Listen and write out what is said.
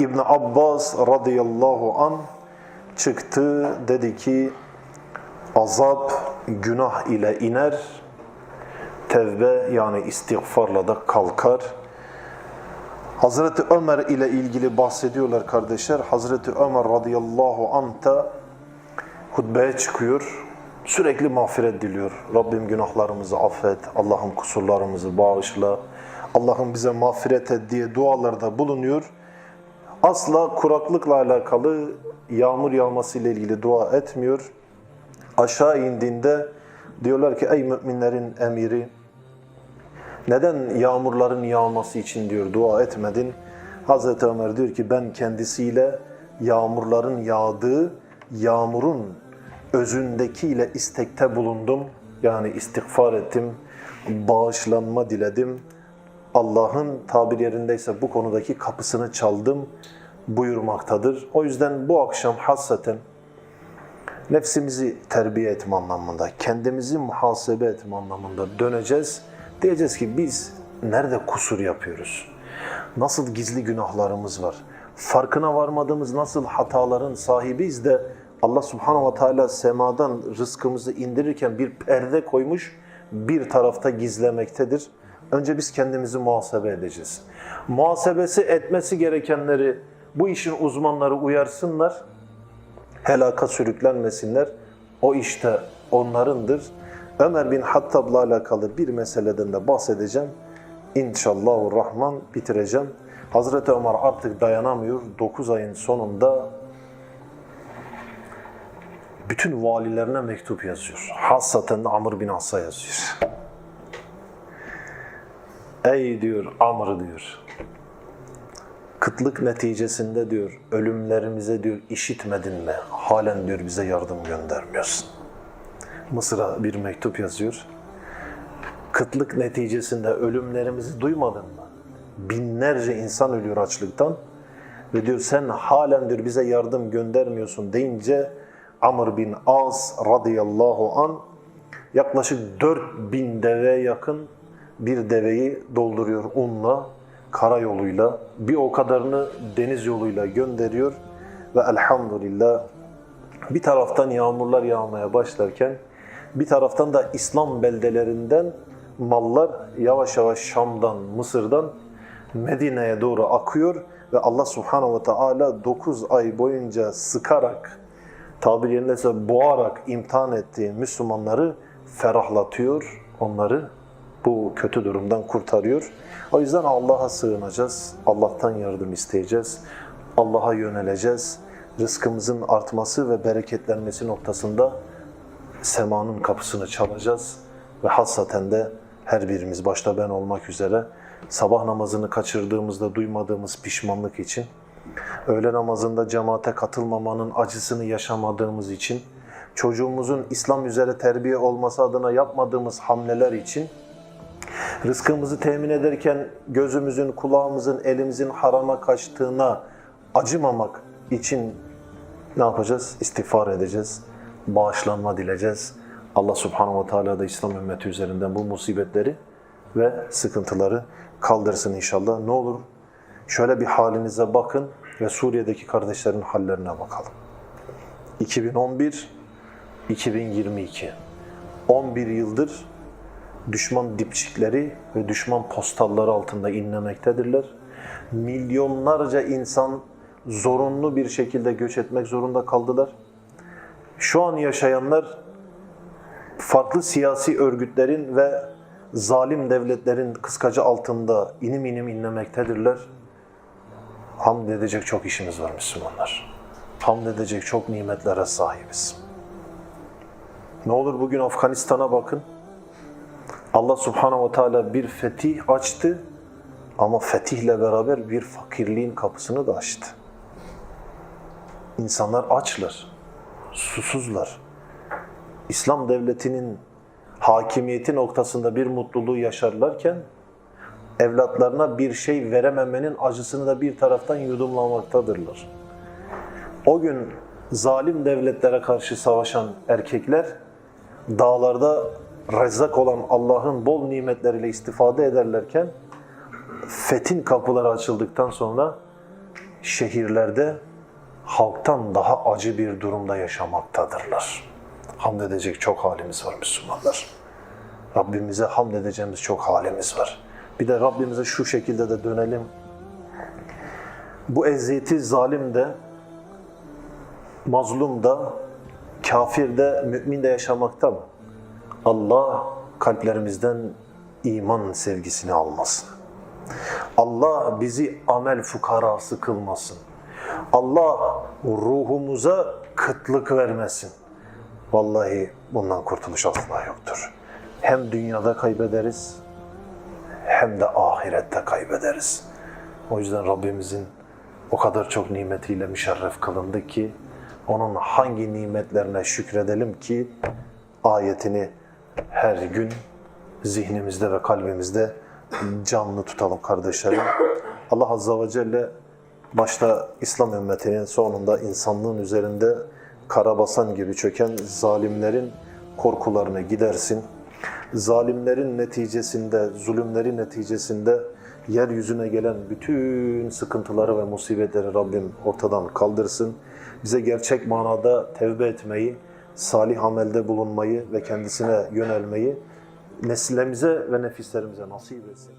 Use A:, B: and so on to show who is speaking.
A: İbn Abbas radıyallahu an çıktı dedi ki azap günah ile iner tevbe yani istiğfarla da kalkar. Hazreti Ömer ile ilgili bahsediyorlar kardeşler. Hazreti Ömer radıyallahu anh da hutbeye çıkıyor. Sürekli mağfiret diliyor. Rabbim günahlarımızı affet, Allah'ım kusurlarımızı bağışla, Allah'ım bize mağfiret et diye dualarda bulunuyor. Asla kuraklıkla alakalı yağmur yağması ile ilgili dua etmiyor. Aşağı indiğinde diyorlar ki ey müminlerin emiri neden yağmurların yağması için diyor dua etmedin? Hazreti Ömer diyor ki ben kendisiyle yağmurların yağdığı yağmurun özündekiyle istekte bulundum. Yani istiğfar ettim, bağışlanma diledim. Allah'ın tabir yerindeyse bu konudaki kapısını çaldım buyurmaktadır. O yüzden bu akşam hassaten nefsimizi terbiye etme anlamında, kendimizi muhasebe etme anlamında döneceğiz. Diyeceğiz ki biz nerede kusur yapıyoruz? Nasıl gizli günahlarımız var? Farkına varmadığımız nasıl hataların sahibiyiz de Allah subhanahu ve teala semadan rızkımızı indirirken bir perde koymuş, bir tarafta gizlemektedir. Önce biz kendimizi muhasebe edeceğiz. Muhasebesi etmesi gerekenleri bu işin uzmanları uyarsınlar helaka sürüklenmesinler. O işte onlarındır. Ömer bin Hattab'la alakalı bir meseleden de bahsedeceğim. İnşallahurrahman bitireceğim. Hazreti Ömer artık dayanamıyor. 9 ayın sonunda bütün valilerine mektup yazıyor. Hassaten Amr bin As'a yazıyor. Ey diyor Amr diyor kıtlık neticesinde diyor ölümlerimize diyor işitmedin mi? Halen diyor bize yardım göndermiyorsun. Mısır'a bir mektup yazıyor. Kıtlık neticesinde ölümlerimizi duymadın mı? Binlerce insan ölüyor açlıktan. Ve diyor sen halen diyor bize yardım göndermiyorsun deyince Amr bin As radıyallahu an yaklaşık 4000 deveye yakın bir deveyi dolduruyor unla karayoluyla, bir o kadarını deniz yoluyla gönderiyor ve elhamdülillah bir taraftan yağmurlar yağmaya başlarken bir taraftan da İslam beldelerinden mallar yavaş yavaş Şam'dan, Mısır'dan Medine'ye doğru akıyor ve Allah Subhanahu ve Teala 9 ay boyunca sıkarak tabir yerindeyse boğarak imtihan ettiği Müslümanları ferahlatıyor, onları bu kötü durumdan kurtarıyor. O yüzden Allah'a sığınacağız, Allah'tan yardım isteyeceğiz, Allah'a yöneleceğiz. Rızkımızın artması ve bereketlenmesi noktasında semanın kapısını çalacağız ve hassaten de her birimiz başta ben olmak üzere sabah namazını kaçırdığımızda duymadığımız pişmanlık için, öğle namazında cemaate katılmamanın acısını yaşamadığımız için, çocuğumuzun İslam üzere terbiye olması adına yapmadığımız hamleler için, rızkımızı temin ederken gözümüzün, kulağımızın, elimizin harama kaçtığına acımamak için ne yapacağız? İstiğfar edeceğiz, bağışlanma dileyeceğiz. Allah subhanahu ve teala da İslam ümmeti üzerinden bu musibetleri ve sıkıntıları kaldırsın inşallah. Ne olur şöyle bir halinize bakın ve Suriye'deki kardeşlerin hallerine bakalım. 2011 2022 11 yıldır düşman dipçikleri ve düşman postalları altında inlemektedirler. Milyonlarca insan zorunlu bir şekilde göç etmek zorunda kaldılar. Şu an yaşayanlar farklı siyasi örgütlerin ve zalim devletlerin kıskacı altında inim inim inlemektedirler. Hamd edecek çok işimiz var Müslümanlar. Hamd edecek çok nimetlere sahibiz. Ne olur bugün Afganistan'a bakın. Allah subhanahu ve teala bir fetih açtı ama fetihle beraber bir fakirliğin kapısını da açtı. İnsanlar açlar, susuzlar. İslam devletinin hakimiyeti noktasında bir mutluluğu yaşarlarken evlatlarına bir şey verememenin acısını da bir taraftan yudumlamaktadırlar. O gün zalim devletlere karşı savaşan erkekler dağlarda rezzak olan Allah'ın bol nimetleriyle istifade ederlerken fetin kapıları açıldıktan sonra şehirlerde halktan daha acı bir durumda yaşamaktadırlar. Hamd edecek çok halimiz var Müslümanlar. Rabbimize hamd edeceğimiz çok halimiz var. Bir de Rabbimize şu şekilde de dönelim. Bu eziyeti zalim de, mazlum da, kafir de, mümin de yaşamakta mı? Allah kalplerimizden iman sevgisini almasın. Allah bizi amel fukarası kılmasın. Allah ruhumuza kıtlık vermesin. Vallahi bundan kurtuluş asla yoktur. Hem dünyada kaybederiz hem de ahirette kaybederiz. O yüzden Rabbimizin o kadar çok nimetiyle müşerref kılındı ki onun hangi nimetlerine şükredelim ki ayetini her gün zihnimizde ve kalbimizde canlı tutalım kardeşlerim. Allah Azze ve Celle başta İslam ümmetinin sonunda insanlığın üzerinde karabasan gibi çöken zalimlerin korkularını gidersin. Zalimlerin neticesinde, zulümlerin neticesinde yeryüzüne gelen bütün sıkıntıları ve musibetleri Rabbim ortadan kaldırsın. Bize gerçek manada tevbe etmeyi, salih amelde bulunmayı ve kendisine yönelmeyi nesillerimize ve nefislerimize nasip etsin.